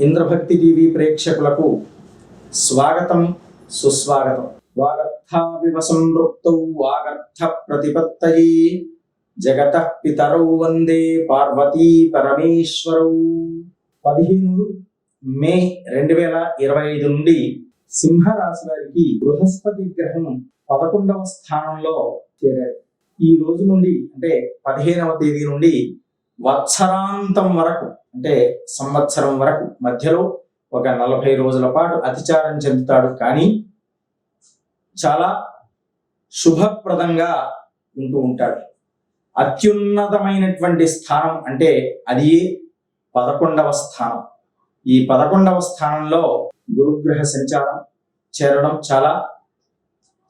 ఇంద్రభక్తి TV ప్రేక్షకులకు స్వాగతం సుస్వాగతం. వాగర్థావివ సంపృక్తౌ వాగర్థ ప్రతిపత్తయే జగత పితరౌ వందే పార్వతీ పరమేశ్వరౌ. పదిహేను మే రెండు వేల ఇరవై ఐదు నుండి సింహరాశి వారికి బృహస్పతి గ్రహం పదకొండవ స్థానంలో చేరారు. ఈ రోజు నుండి అంటే పదిహేనవ తేదీ నుండి వత్సరాంతం వరకు అంటే సంవత్సరం వరకు మధ్యలో ఒక నలభై రోజుల పాటు అతిచారం చెందుతాడు. కానీ చాలా శుభప్రదంగా ఉంటూ ఉంటాడు. అత్యున్నతమైనటువంటి స్థానం అంటే అది పదకొండవ స్థానం. ఈ పదకొండవ స్థానంలో గురుగ్రహ సంచారం చేరడం చాలా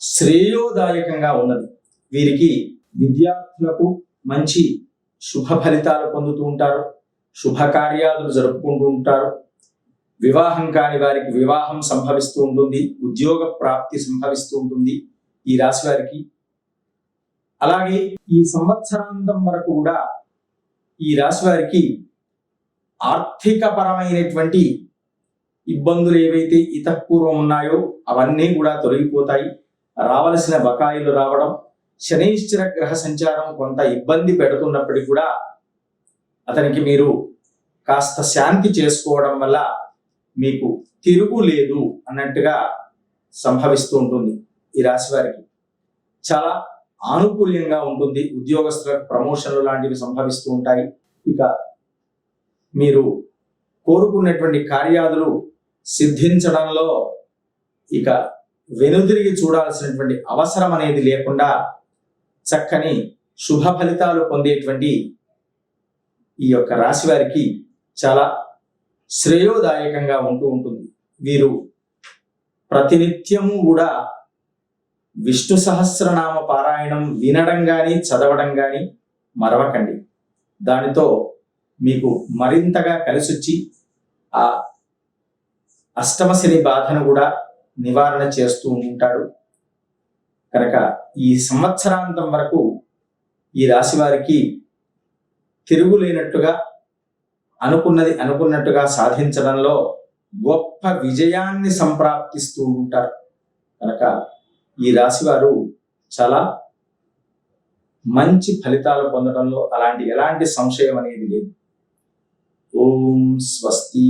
శ్రేయోదాయకంగా ఉన్నది. వీరికి విద్యార్థులకు మంచి శుభ ఫలితాలు పొందుతూ ఉంటారు శుభకార్యాలు జరుపుకుంటూ ఉంటారు. వివాహం కాని వారికి వివాహం సంభవిస్తూ ఉంటుంది ఉద్యోగ ప్రాప్తి సంభవిస్తూ ఉంటుంది ఈ రాశి వారికి. అలాగే ఈ సంవత్సరాంతం వరకు కూడా ఈ రాశి వారికి ఆర్థిక పరమైనటువంటి ఇబ్బందులు ఏవైతే ఇతపూర్వం ఉన్నాయో అవన్నీ కూడా తొలగిపోతాయి. రావలసిన బకాయిలు రావడం శనైశ్చర గ్రహ సంచారం కొంత ఇబ్బంది పెడుతున్నప్పటికీ కూడా అతనికి మీరు కాస్త శాంతి చేసుకోవడం వల్ల మీకు తిరుగు లేదు అన్నట్టుగా సంభవిస్తూ ఉంటుంది ఈ రాశి వారికి. చాలా ఆనుకూల్యంగా ఉంటుంది. ఉద్యోగస్తులకు ప్రమోషన్లు లాంటివి సంభవిస్తూ ఉంటాయి. ఇక మీరు కోరుకున్నటువంటి కార్యాదులు సిద్ధించడంలో ఇక వెనుదిరిగి చూడాల్సినటువంటి అవసరం అనేది లేకుండా చక్కని శుభ ఫలితాలు పొందేటువంటి ఈ యొక్క రాశి వారికి చాలా శ్రేయోదాయకంగా ఉంటూ ఉంటుంది. వీరు ప్రతినిత్యము కూడా విష్ణు సహస్రనామ పారాయణం వినడం కానీ చదవడం కానీ మరవకండి. దానితో మీకు మరింతగా కలిసొచ్చి ఆ అష్టమ శని బాధను కూడా నివారణ చేస్తూ ఉంటాడు. కనుక ఈ సంవత్సరాంతం వరకు ఈ రాశి వారికి తిరుగులేనట్టుగా అనుకున్నది అనుకున్నట్టుగా సాధించడంలో గొప్ప విజయాన్ని సంప్రాప్తిస్తూ ఉంటారు. కనుక ఈ రాశి వారు చాలా మంచి ఫలితాలు పొందడంలో అలాంటి ఎలాంటి సంశయం అనేది లేదు. ఓం స్వస్తి.